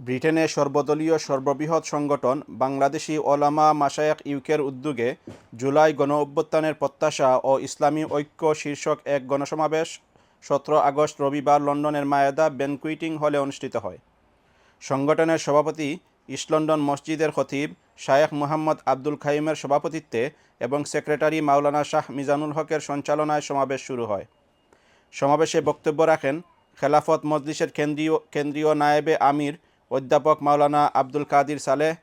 ব্রিটেনের সর্বদলীয় সর্ববৃহৎ সংগঠন বাংলাদেশি ওলামা মাশায়েখ ইউকের উদ্যোগে জুলাই গণ অভ্যুত্থানের প্রত্যাশা ও ইসলামী ঐক্য শীর্ষক এক গণসমাবেশ সতেরো আগস্ট রবিবার লন্ডনের মায়েদা ব্যানকুইটিং হলে অনুষ্ঠিত হয়। সংগঠনের সভাপতি ইস্ট লন্ডন মসজিদের খতিব শায়েখ মুহাম্মদ আব্দুল খাইমের সভাপতিত্বে এবং সেক্রেটারি মাওলানা শাহ মিজানুল হকের সঞ্চালনায় সমাবেশ শুরু হয়। সমাবেশে বক্তব্য রাখেন খেলাফত মজলিসের কেন্দ্রীয় কেন্দ্রীয় নায়েবে আমির অধ্যাপক মাওলানা আব্দুল কাদির সালেহ,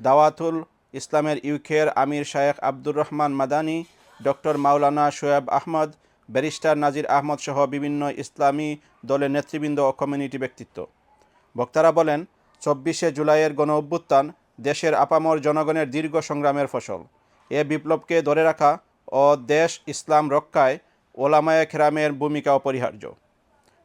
দাওয়াতুল ইসলামের ইউকের আমির শায়েখ আব্দুর রহমান মাদানী, ডক্টর মাওলানা শোয়েব আহমদ, ব্যারিস্টার নাজির আহমদ সহ বিভিন্ন ইসলামী দলের নেতৃবৃন্দ ও কমিউনিটি ব্যক্তিত্ব। বক্তারা বলেন, চব্বিশে জুলাইয়ের গণ অভ্যুত্থান দেশের আপামর জনগণের দীর্ঘ সংগ্রামের ফসল। এ বিপ্লবকে ধরে রাখা ও দেশ ইসলাম রক্ষায় ওলামায়ে খেরামের ভূমিকা অপরিহার্য।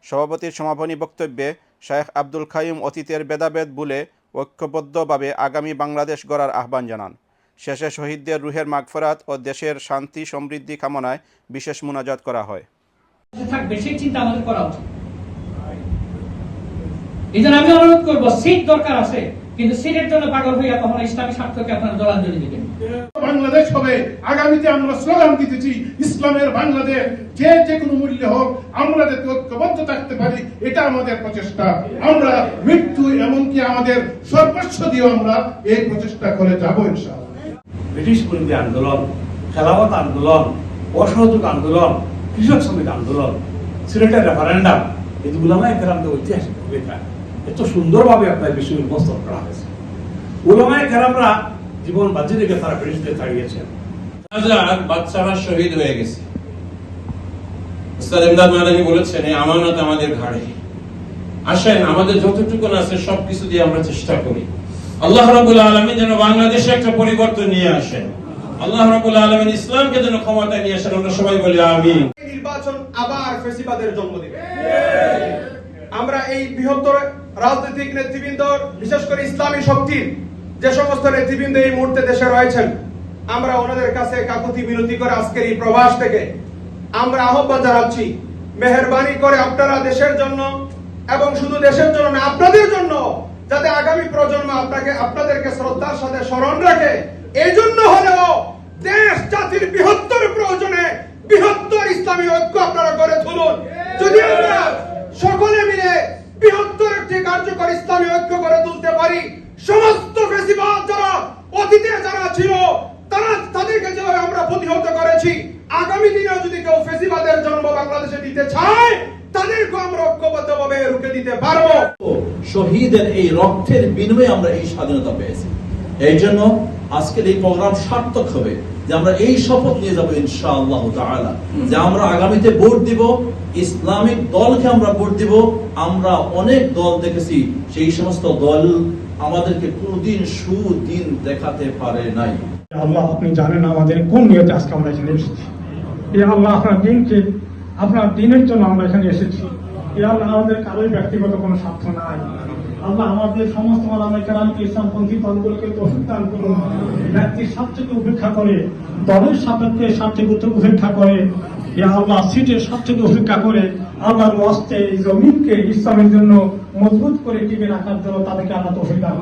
সভাপতির সমাপনী বক্তব্যে শায়েখ আব্দুল খাইম অতীতের ভেদাভেদ ভুলে ঐক্যবদ্ধভাবে আগামী বাংলাদেশ গড়ার আহ্বান জানান। শেষে শহীদদের রুহের মাগফরাত ও দেশের শান্তি, সমৃদ্ধি কামনায় বিশেষ মুনাজাত করা হয়। আমি অনুরোধ করব, সিট দরকার আছে, কিন্তু সিটের জন্য পাগল হইয়া কখনো ইসলামী স্বার্থকে আপনারা জলাঞ্জলি দিবেন। বাংলাদেশ হবে। আগামীতে আমরা স্লোগান দিতেছি, ইসলামের বাংলাদেশ যে যে কোনো মূল্যে হোক, আমরা যাতে ঐক্যবদ্ধ থাকতে পারি, এটা আমাদের প্রচেষ্টা। আমরা মৃত্যু এমনকি আমাদের সর্বস্ব দিয়ে আমরা এই প্রচেষ্টা করে যাব, ইনশাআল্লাহ। ব্রিটিশ বিরোধী আন্দোলন, খেলাফত আন্দোলন, অসহযোগ আন্দোলন, কৃষক শ্রমিক আন্দোলন, সিলেটের রেফারেন্ডাম এগুলো আমার কেরামদের ঐতিহাসিক ভূমিকা। এত সুন্দরভাবে আপনার বিষয় উপস্থাপন করা হয়েছে। উলামায়ে কেরামরা জীবন বাজি রেখে তারা ব্রিটিশদের তাড়িয়েছেন হাজার বাচ্চারা শহীদ হয়ে গেছে। উস্তাদ ইমদাদ মাদানি বলেছেন এই আমানত আমাদের ঘাড়ে। আসেন আমাদের যতটুকু আছে সবকিছু দিয়ে আমরা চেষ্টা করি। আল্লাহ রাবুল আলমী যেন বাংলাদেশে একটা পরিবর্তন নিয়ে আসেন। আল্লাহ রাবুল আলমিন ইসলামকে যেন ক্ষমতায় নিয়ে আসেন। আমরা সবাই বলি আমি নির্বাচন আবার ফেসিবাদের জন্ম দিবে। আমরা এই বৃহত্তর রাজনৈতিক নেতৃবৃন্দ বিশেষ করে ইসলামী শক্তির যে সমস্ত নেতৃবৃন্দ এই মুহূর্তে দেশে রয়েছেন, আমরা ওনাদের কাছে কাকুতি বিনতি করে আজকের এই প্রবাস থেকে আমরা আহ্বান জানাচ্ছি, মেহরবানি করে আপনারা দেশের জন্য এবং শুধু দেশের জন্য না, আপনাদের জন্য যাতে আগামী প্রজন্ম আপনাকে, আপনাদেরকে শ্রদ্ধার সাথে স্মরণ রাখে এই জন্য হলেও দেশ জাতির বৃহত্তর প্রয়োজনে বৃহত্তর ইসলামী ঐক্য আপনারা গড়ে তুলুন যদি আমরা সকলে মিলে বৃহত্তর একটি কার্যকর ইসলামী ঐক্য গড়ে তুলতে পারি সমস্ত ফেসিবাদ যারা অতীতে যারা ছিল তারা তাদেরকে যেভাবে আমরা প্রতিহত করেছি আগামী দিনেও যদি কেউ ফেসিবাদের জন্ম বাংলাদেশে দিতে চায় তাদেরকে আমরা ঐক্যবদ্ধভাবে রুখে দিতে পারব। শহীদের এই রক্তের বিনিময়ে আমরা এই স্বাধীনতা পেয়েছি। এই জন্য আজকের এই প্রোগ্রাম সার্থক হবে যে আমরা এই শপথ নিয়ে যাব ইনশাআল্লাহ তাআলা। যে আমরা আগামীতে ভোট দিব ইসলামিক দলকে আমরা ভোট দিব আমরা অনেক দল দেখেছি সেই সমস্ত দল আমাদেরকে কোনদিন সুদিন দেখাতে পারে নাই। আল্লাহ আপনি জানেন আমাদের কোন নিয়তে আজকে আমরা এখানে এসেছি। এ আল্লাহ আপনার দিনকে আপনার দিনের জন্য আমরা এখানে এসেছি। আল্লাহ আমাদের কারোই ব্যক্তিগত কোনো স্বার্থ নাই। আল্লাহ আমাদের সমস্ত মালামাই কালামকে ইসলামপন্থী দলগুলোকে তৌফিক দান করুন। ব্যক্তির স্বার্থকে উপেক্ষা করে, দলের সাপেক্ষে স্বার্থকে উপেক্ষা করে আল্লাহ সিটের স্বার্থকে উপেক্ষা করে, আল্লাহর এই জমিনকে ইসলামের জন্য মজবুত করে টিকে রাখার জন্য তাদেরকে আল্লাহ তৌফিক দান